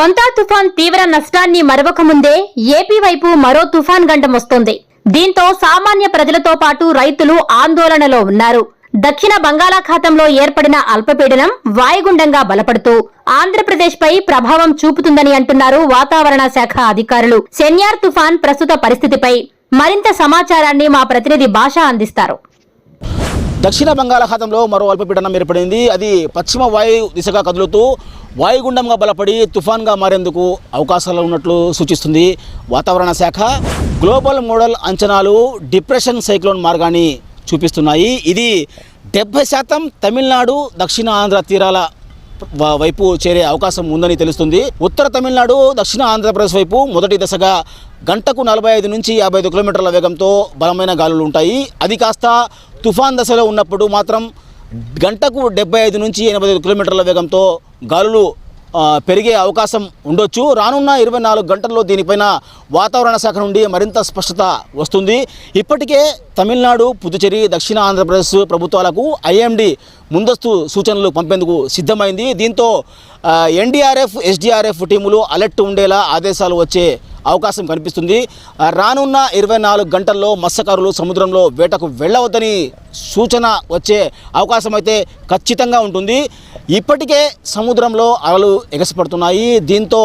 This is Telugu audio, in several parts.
మొంతా తుఫాన్ తీవ్ర నష్టాన్ని మరవకముందే ఏపీ వైపు మరో తుఫాన్ గండం వస్తోంది. దీంతో సామాన్య ప్రజలతో పాటు రైతులు ఆందోళనలో ఉన్నారు. దక్షిణ బంగాళాఖాతంలో ఏర్పడిన అల్పపీడనం వాయుగుండంగా బలపడుతూ ఆంధ్రప్రదేశ్ పై ప్రభావం చూపుతుందని అంటున్నారు వాతావరణ శాఖ అధికారులు. సెన్యార్ తుఫాన్ ప్రస్తుత పరిస్థితిపై మరింత సమాచారాన్ని మా ప్రతినిధి భాష అందిస్తారు. దక్షిణ బంగాళాఖాతంలో మరో అల్పపీడనం ఏర్పడింది. అది పశ్చిమ వాయు దిశగా కదులుతూ వాయుగుండంగా బలపడి తుఫాన్గా మారేందుకు అవకాశాలు ఉన్నట్లు సూచిస్తుంది వాతావరణ శాఖ. గ్లోబల్ మోడల్ అంచనాలు డిప్రెషన్ సైక్లోన్ మార్గాన్ని చూపిస్తున్నాయి. ఇది డెబ్బై శాతం తమిళనాడు దక్షిణ ఆంధ్ర తీరాల వైపు చేరే అవకాశం ఉందని తెలుస్తుంది. ఉత్తర తమిళనాడు దక్షిణ ఆంధ్రప్రదేశ్ వైపు మొదటి దశగా గంటకు నలభై ఐదు నుంచి యాభై ఐదు కిలోమీటర్ల వేగంతో బలమైన గాలులు ఉంటాయి. అది కాస్త తుఫాన్ దశలో ఉన్నప్పుడు మాత్రం గంటకు డెబ్బై ఐదు నుంచి ఎనభై ఐదు కిలోమీటర్ల వేగంతో గాలులు పెరిగే అవకాశం ఉండొచ్చు. రానున్న ఇరవై నాలుగు గంటల్లో దీనిపైన వాతావరణ శాఖ నుండి మరింత స్పష్టత వస్తుంది. ఇప్పటికే తమిళనాడు పుదుచ్చేరి దక్షిణ ఆంధ్రప్రదేశ్ ప్రభుత్వాలకు ఐఎండి ముందస్తు సూచనలు పంపేందుకు సిద్ధమైంది. దీంతో ఎన్డీఆర్ఎఫ్ ఎస్డీఆర్ఎఫ్ టీములు అలర్ట్ ఉండేలా ఆదేశాలు వచ్చే అవకాశం కనిపిస్తుంది. రానున్న ఇరవై నాలుగు గంటల్లో మత్స్యకారులు సముద్రంలో వేటకు వెళ్ళవద్దని సూచన వచ్చే అవకాశం అయితే ఖచ్చితంగా ఉంటుంది. ఇప్పటికే సముద్రంలో అలలు ఎగసిపడుతున్నాయి. దీంతో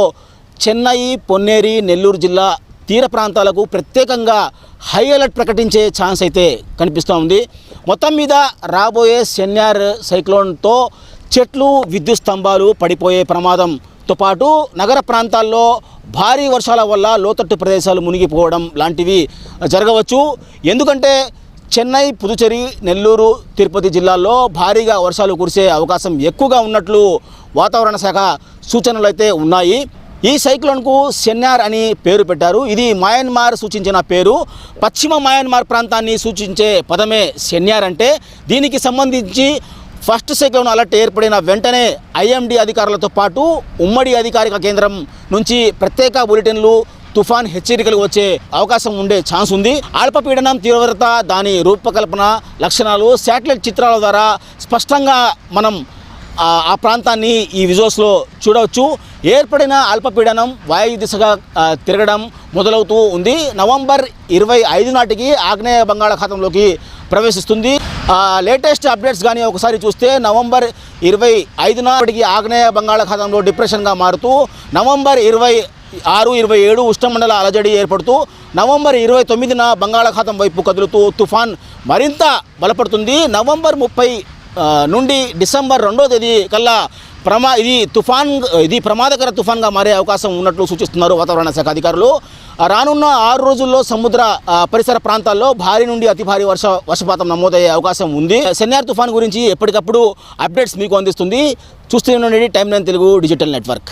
చెన్నై పొన్నేరి నెల్లూరు జిల్లా తీర ప్రాంతాలకు ప్రత్యేకంగా హై అలర్ట్ ప్రకటించే ఛాన్స్ అయితే కనిపిస్తూ ఉంది. మొత్తం మీద రాబోయే సెన్యార్ సైక్లోన్తో చెట్లు విద్యుత్ స్తంభాలు పడిపోయే ప్రమాదం తో పాటు నగర ప్రాంతాల్లో భారీ వర్షాల వల్ల లోతట్టు ప్రదేశాలు మునిగిపోవడం లాంటివి జరగవచ్చు. ఎందుకంటే చెన్నై పుదుచేరి నెల్లూరు తిరుపతి జిల్లాల్లో భారీగా వర్షాలు కురిసే అవకాశం ఎక్కువగా ఉన్నట్లు వాతావరణ శాఖ సూచనలు అయితే ఉన్నాయి. ఈ సైక్లోన్కు సెన్నార్ అని పేరు పెట్టారు. ఇది మయన్మార్ సూచించిన పేరు. పశ్చిమ మయన్మార్ ప్రాంతాన్ని సూచించే పదమే సెన్యార్ అంటే దీనికి సంబంధించి ఫస్ట్ సైక్లోన్ అలర్ట్ ఏర్పడిన వెంటనే ఐఎండి అధికారులతో పాటు ఉమ్మడి అధికారిక కేంద్రం నుంచి ప్రత్యేక బులెటిన్లు తుఫాన్ హెచ్చరికలు వచ్చే అవకాశం ఉండే ఛాన్స్ ఉంది. అల్పపీడనం తీవ్రత దాని రూపకల్పన లక్షణాలు శాటిలైట్ చిత్రాల ద్వారా స్పష్టంగా మనం ఆ ప్రాంతాన్ని ఈ విజువల్స్లో చూడవచ్చు. ఏర్పడిన అల్పపీడనం వాయు దిశగా తిరగడం మొదలవుతూ ఉంది. నవంబర్ ఇరవై ఐదు నాటికి ఆగ్నేయ బంగాళాఖాతంలోకి ప్రవేశిస్తుంది. లేటెస్ట్ అప్డేట్స్ కానీ ఒకసారి చూస్తే నవంబర్ ఇరవై ఐదు ఆగ్నేయ బంగాళాఖాతంలో డిప్రెషన్గా మారుతూ నవంబర్ ఇరవై ఆరు ఇరవై ఏడు ఉష్ణమండల అలజడి ఏర్పడుతూ నవంబర్ ఇరవై తొమ్మిదిన బంగాళాఖాతం వైపు కదులుతూ తుఫాన్ మరింత బలపడుతుంది. నవంబర్ ముప్పై నుండి డిసెంబర్ రెండో తేదీ కల్లా ప్రమా ఇది తుఫాన్ ఇది ప్రమాదకర తుఫాన్గా మారే అవకాశం ఉన్నట్లు సూచిస్తున్నారు వాతావరణ శాఖ అధికారులు. రానున్న ఆరు రోజుల్లో సముద్ర పరిసర ప్రాంతాల్లో భారీ నుండి అతి భారీ వర్ష వర్షపాతం నమోదయ్యే అవకాశం ఉంది. శనియార్ తుఫాన్ గురించి ఎప్పటికప్పుడు అప్డేట్స్ మీకు అందిస్తుంది. చూస్తూనే ఉండండి. TV nine Telugu digital network.